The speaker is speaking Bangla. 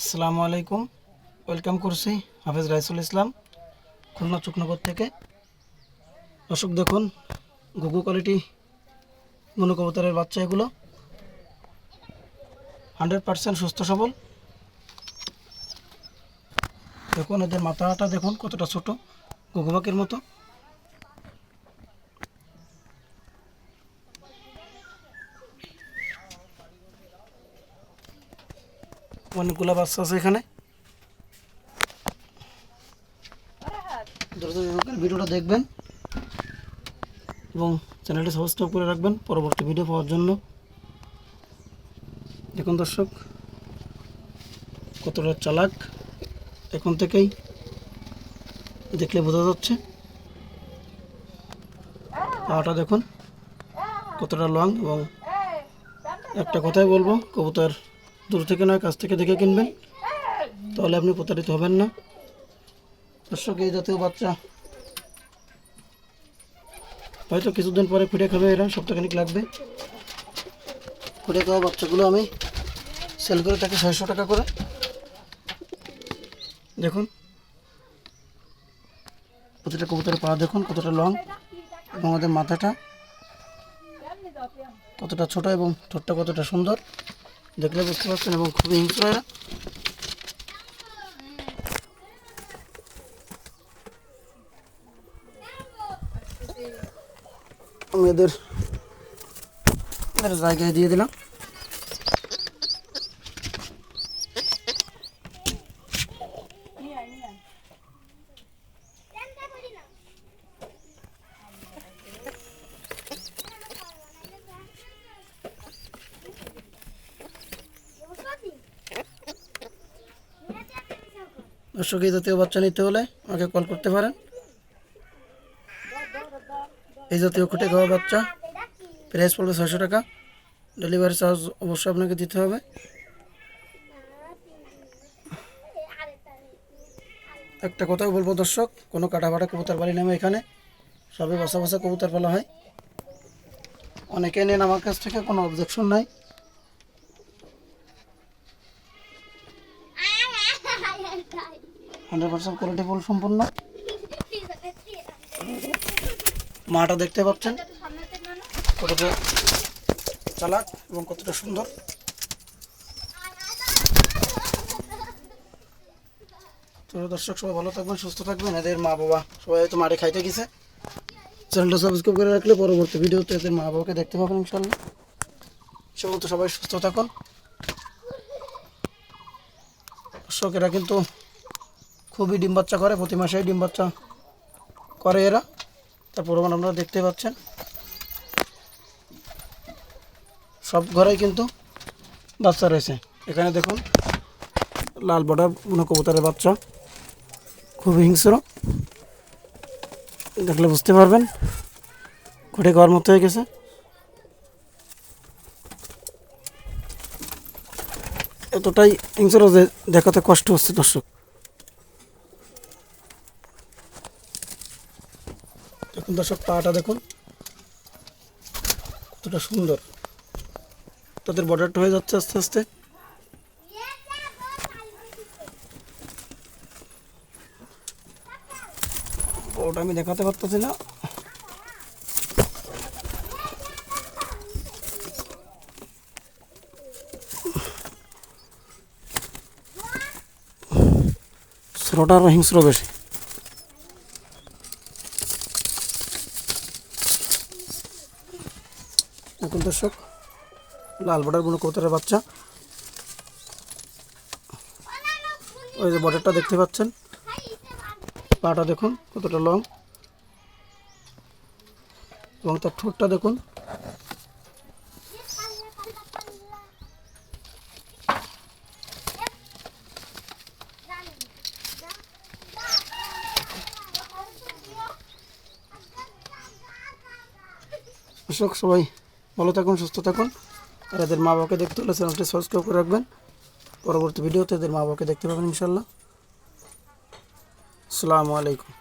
আসসালামু আলাইকুম। ওয়েলকাম করছি হাফেজ রাইসুল ইসলাম, খুলনা চুকনগর থেকে। দর্শক দেখুন গুগু কোয়ালিটি মনু কবুতরের বাচ্চা এগুলো হান্ড্রেড পার্সেন্ট সুস্থ সবল। দেখুন, এদের মাথাটা দেখুন কতটা ছোট পাখির মতো। অনেকগুলো বাচ্চা আছে এখানে? ভিডিওটা দেখবেন এবং চ্যানেলটি সাবস্ক্রাইব করে রাখবেন পরবর্তী ভিডিও পাওয়ার জন্য। দেখুন দর্শক, কতটা চালাক এখন থেকেই দেখলে বোঝা যাচ্ছে। পাটা দেখুন, কতটা লং এবং একটা কথাই বলব, কবুতর দূর থেকে নয়, কাছ থেকে দেখে কিনবেন। তাহলে আপনি প্রতারিত হবেন না। দর্শক, এই জাতীয় বাচ্চা। হয়তো কিছুদিন পরে ফুটে খাবে এরা, সপ্তাহখানিক লাগবে। ফুটে খাওয়া বাচ্চাগুলো আমি সেল করে থাকি ছয়শো টাকা করে। দেখুন। প্রতিটা কবুতরের পা দেখুন, কতটা লং এবং আমাদের মাথাটা কতটা ছোট এবং ঠোঁটটা কতটা সুন্দর। দেখলে বুঝতে পারছেন এবং খুবই হিংস্র এরা আমি এদের এদের জায়গায় দিয়ে দিলাম দর্শক জাতীয় বাচ্চা নিতে হলে আমাকে কল করতে পারেন। এই জাতীয় খুঁটে খাওয়া বাচ্চা প্রাইস পড়বে ছয়শো টাকা। ডেলিভারি চার্জ অবশ্যই আপনাকে দিতে হবে। একটা কথাই বলব দর্শক, কোনো কাটা ফাটা কবুতর বাড়ি নামে এখানে। সবই বসা বসা কবুতর পালা হয়। অনেকে নেন, আমার কাছ থেকে কোনো অবজেকশন নাই। হান্ড্রেড পার্সেন্ট কোয়ালিটি ফুল সম্পূর্ণ মাটা দেখতে পাচ্ছেন। কতটা চালাক এবং কতটা সুন্দর। দর্শক, সবাই ভালো থাকবেন, সুস্থ থাকবেন। এদের মা বাবা সবাই হয়তো মাঠে খাইতে গেছে। চ্যানেলটা সাবস্ক্রাইব করে রাখলে পরবর্তী ভিডিওতে এদের মা বাবাকে দেখতে পাবেন ইনশাল্লাহ সবাই সুস্থ থাকুন দর্শকেরা কিন্তু খুবই ডিম বাচ্চা করে, প্রতি মাসেই ডিম বাচ্চা করে এরা। তার প্রমাণ আপনারা দেখতে পাচ্ছেন। সব ঘরেই কিন্তু বাচ্চা রয়েছে। এখানে দেখুন, লাল বড়া কোনো কবুতরের বাচ্চা। খুব হিংস্র। দেখলে বুঝতে পারবেন খুঁটে খাওয়ার মতো হয়ে গেছে। এতটাই হিংস্র যে দেখাতে কষ্ট হচ্ছে দর্শক। দর্শক পাটা দেখুন। কতটা সুন্দর। তাদের বর্ডারটা হয়ে যাচ্ছে আস্তে আস্তে। ওটা আমি দেখাতে পারতেছি না। শ্রোটা আরও হিংস্র বেশি। এখন দর্শক, লাল বর্ডার কোনো কবুতরের বাচ্চা। ওই যে বর্ডারটা দেখতে পাচ্ছেন। পাটা দেখুন, কতটা লং এবং তার ঠোঁটটা দেখুন। দর্শক, সবাই ভালো থাকুন, সুস্থ থাকুন। আর এদের মা বাবাকে দেখতে হলে চ্যানেলটি সাবস্ক্রাইব করে রাখবেন। পরবর্তী ভিডিওতে এদের মা বাবাকে দেখতে পাবেন ইনশাল্লাহ আসসালামু আলাইকুম।